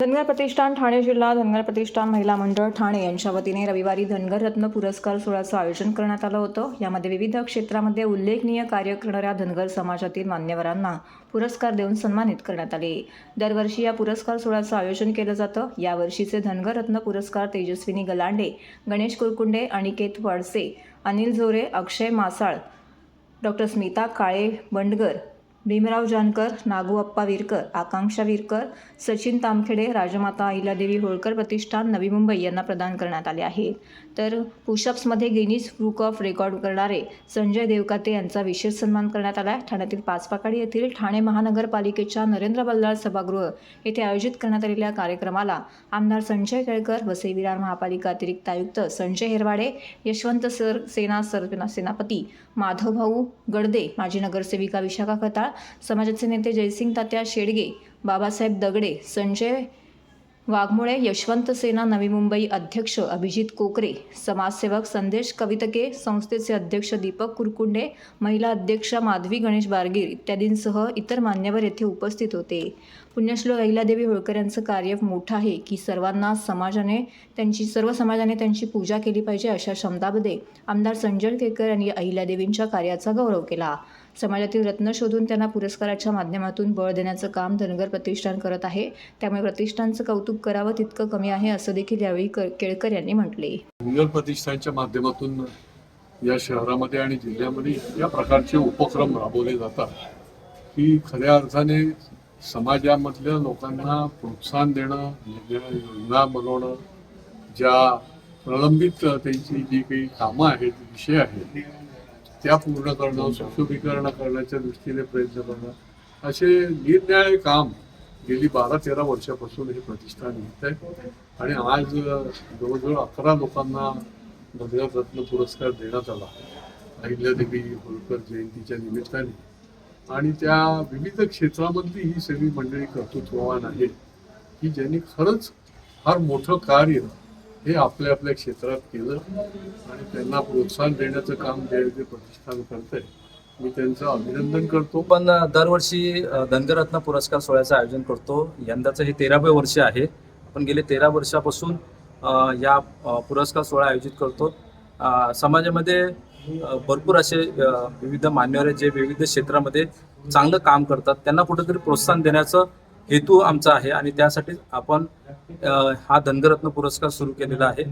धनगर प्रतिष्ठान ठाणे जिल्हा धनगर प्रतिष्ठान महिला मंडळ ठाणे यांच्या वतीने रविवारी धनगर रत्न पुरस्कार सोहळ्याचं आयोजन करण्यात आलं होतं. यामध्ये विविध क्षेत्रामध्ये उल्लेखनीय कार्य करणाऱ्या धनगर समाजातील मान्यवरांना पुरस्कार देऊन सन्मानित करण्यात आले. दरवर्षी या पुरस्कार सोहळ्याचं आयोजन केलं जातं. यावर्षीचे धनगर रत्न पुरस्कार तेजस्विनी गलांडे गणेश कुरकुंडे अनिकेत वडसे अनिल जोरे अक्षय मासाळ डॉक्टर स्मिता काळे बंडगर भीमराव जानकर नागूअप्पा विरकर आकांक्षा विरकर सचिन तामखेडे राजमाता अहिल्यादेवी होळकर प्रतिष्ठान नवी मुंबई यांना प्रदान करण्यात आले आहे. तर पुशअप्समध्ये गिनीज बुक ऑफ रेकॉर्ड करणारे संजय देवकाते यांचा विशेष सन्मान करण्यात आला आहे ठाण्यातील पाचपाकाडी येथील ठाणे महानगरपालिकेच्या नरेंद्र बल्लाळ सभागृह येथे आयोजित करण्यात आलेल्या कार्यक्रमाला आमदार संजय केळकर वसई विरार महापालिका अतिरिक्त आयुक्त संजय हेरवाडे यशवंत सर सेना सर सेनापती माधवभाऊ गडदे माजी नगरसेविका विशाखा खताळ समाजाचे नेते जयसिंग तात्या शेडगे बाबासाहेब दगडे संजय वाघमोळे यशवंत सेना नवी मुंबई अध्यक्ष अभिजित कोकरे समाजसेवक संदेश कवितके संस्थेचे अध्यक्ष दीपक कुरकुंडे महिला अध्यक्षा माधवी गणेश बारगीर इत्यादींसह इतर मान्यवर येथे उपस्थित होते. पुण्यश्लोक अहिल्यादेवी होळकर यांचं कार्य मोठं आहे की सर्वांना समाजाने त्यांची सर्व समाजाने त्यांची पूजा केली पाहिजे अशा शब्दामध्ये आमदार संजय केकर यांनी अहिल्यादेवींच्या कार्याचा गौरव केला. समाजातील रत्न शोधून त्यांना पुरस्काराच्या माध्यमातून बळ देण्याचं काम धनगर प्रतिष्ठान करत आहे. त्यामुळे प्रतिष्ठानचं कौतुक करावं तितकं कमी आहे असं देखील यावेळी क- केळकर यांनी म्हटले. धनगर प्रतिष्ठानच्या माध्यमातून या शहरामध्ये आणि जिल्ह्यामध्ये या प्रकारचे उपक्रम राबवले जातात. की खऱ्या अर्थाने समाजामधल्या लोकांना प्रोत्साहन देणं म्हणजे योजना बनवणं ज्या प्रलंबित त्यांची जी काही कामं आहेत विषय आहेत त्या पूर्ण करणं सुशोभीकरण करण्याच्या दृष्टीने प्रयत्न करणं असे निरनिराळे काम गेली बारा तेरा वर्षापासून हे प्रतिष्ठान येत आहे. आणि आज जवळजवळ अकरा लोकांना धनगर रत्न पुरस्कार देण्यात आला अहिल्यादेवी होळकर जयंतीच्या निमित्ताने. आणि त्या विविध क्षेत्रामधली ही सगळी मंडळी कर्तृत्ववान आहेत. की ज्यांनी खरंच फार मोठं कार्य हे आपल्या आपल्या क्षेत्रात केलं आणि त्यांना प्रोत्साहन देण्याचं काम जे आहे ते प्रतिष्ठान करतंय मी त्यांचं अभिनंदन करतो. पण दरवर्षी अ, धनगरत्न पुरस्कार सोहळ्याचं आयोजन करतो. यंदाचं हे तेरावे वर्ष आहे. आपण गेले तेरा वर्षापासून या पुरस्कार सोहळा आयोजित करतो. समाजामध्ये भरपूर असे विविध मान्यवर जे विविध क्षेत्रामध्ये चांगलं काम करतात. त्यांना कुठेतरी प्रोत्साहन देण्याचं हेतू आमचा आहे आणि त्यासाठी आपण हा धनगरत्न पुरस्कार सुरू केलेला आहे.